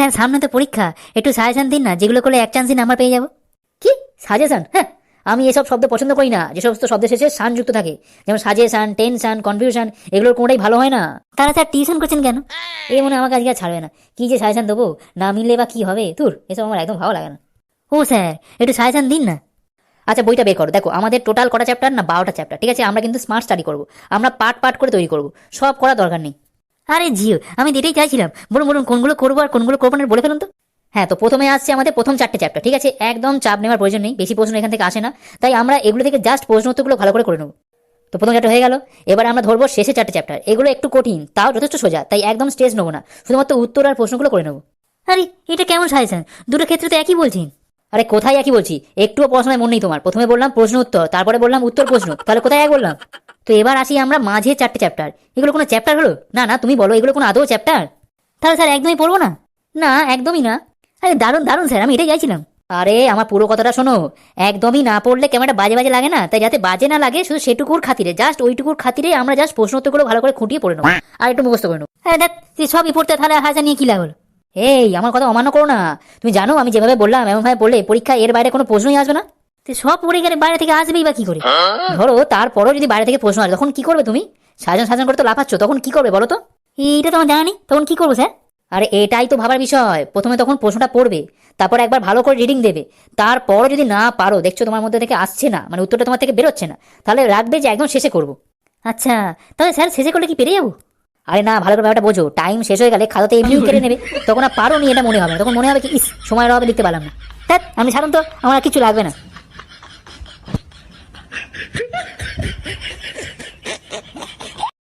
Sir সামনে তো পরীক্ষা। একটু সাজেশন দিন না যেগুলো করলে এক চান্সই নাম্বার পেয়ে যাব। কি? সাজেশন? হ্যাঁ আমি এসব শব্দ পছন্দ করি না। যে সমস্ত শব্দ শেষে সান যুক্ত থাকে। যেমন সাজেশন টেনশন কনফিউশন এগুলোর কোনোটাই ভালো হয় না। তারা স্যার টিউশন করছেন কেন? এই মনে হয় আমাকে আজকে আর ছাড়বে না। কি যে সাজেশন দেবো? না মিললে বা কি হবে? তোর এসব আমার একদম ভালো লাগে না। ও স্যার একটু সাজেশন দিন না। আচ্ছা বইটা বের করো। দেখো আমাদের টোটাল কটা চ্যাপ্টার না বারোটা চ্যাপ্টার ঠিক আছে? আমরা কিন্তু স্মার্ট স্টাডি করব। আমরা পার্ট পার্ট করে তৈরি করব। সব করা দরকার নেই। আরে জিও, আমি এটাই চাইছিলাম। বলুন বলুন কোনগুলো করব আর কোনগুলো করব না বলে ফেলুন তো। হ্যাঁ তো প্রথমে আসছে আমাদের প্রথম চারটে চ্যাপ্টার ঠিক আছে? একদম চাপ নেওয়ার প্রয়োজন নেই, বেশি প্রশ্ন এখান থেকে আসে না। তাই আমরা এগুলো থেকে জাস্ট প্রশ্ন উত্তরগুলো ভালো করে করে নেব। তো প্রথম চ্যাপ্টার হয়ে গেল। এবার আমরা ধরবো শেষে চারটে চ্যাপ্টার এগুলো একটু কঠিন, তাও যথেষ্ট সোজা, তাই একদম স্টেজ নেব না। শুধুমাত্র উত্তর আর প্রশ্নগুলো করে নেব। আরে, এটা কেমন সাজেশন? দুটো ক্ষেত্রে তো একই বলছেন। আরে, কোথায় একই বলছি? একটুও পড়াশোনায় মন নেই তোমার। প্রথমে বললাম প্রশ্ন উত্তর তারপরে বললাম উত্তর প্রশ্ন। তাহলে কোথায় এক বললাম? তো এবার আসি আমরা মাঝে চারটে চ্যাপ্টার এগুলো কোনো চ্যাপ্টার হলো? না না, তুমি বলো, এগুলো কোনো আদৌ চ্যাপ্টার তাহলে স্যার, একদমই পড়ব না? না, একদমই না। আরে, দারুণ দারুণ স্যার, আমি এটাই চাইছিলাম। আরে, আমার পুরো কথাটা শোনো। একদমই না পড়লে কেমনটা বাজে বাজে লাগে না, তাই যাতে বাজে না লাগে, শুধু সেটুকুর খাতিরে জাস্ট ওইটুকুর খাতিরে আমরা জাস্ট প্রশ্ন উত্তরগুলো ভালো করে খুঁটিয়ে পড়ে নেব। আর একটু মুখস্থ করে নেব। হ্যাঁ দেখ, তুই সবই পড়তে তাহলে হাজার নিয়ে কি লাভ হলো? এই, আমার কথা অমান্য করো না। তুমি জানো, আমি যেভাবে বললাম, এমনভাবে বললে পরীক্ষা এর বাইরে কোনো প্রশ্নই আসবে না। সব পড়ে গেলে বাইরে থেকে আসবেই বা কি করে? ধরো তারপরও যদি বাইরে থেকে প্রশ্ন আসে তখন কি করবে তুমি? সাজন সাজন করে তো লাফাচ্ছ তখন কি করবে বলো তো? এইটা তো আমার জানা নেই তখন কি করব স্যার? আরে এটাই তো ভাবার বিষয় প্রথমে তখন প্রশ্নটা পড়বে তারপর একবার ভালো করে রিডিং দেবে তারপরও যদি না পারো দেখছ তোমার মধ্যে থেকে আসছে না মানে উত্তরটা তোমার থেকে বেরোচ্ছে না তাহলে রাখবে যে একদম শেষে করব। আচ্ছা তাহলে স্যার শেষে করলে কি পেরে যাব? আরে না ভালো করে ব্যাপারটা বোঝো টাইম শেষ হয়ে গেলে খাতাতে এমনিও কেড়ে নেবে তখন আর পারো নি এটা মনে হবে তখন মনে হবে কি ইস সময়ের অভাবে লিখতে পারলাম না। ধ্যাৎ, আপনি ছাড়ুন তো আমার কিছু লাগবে না।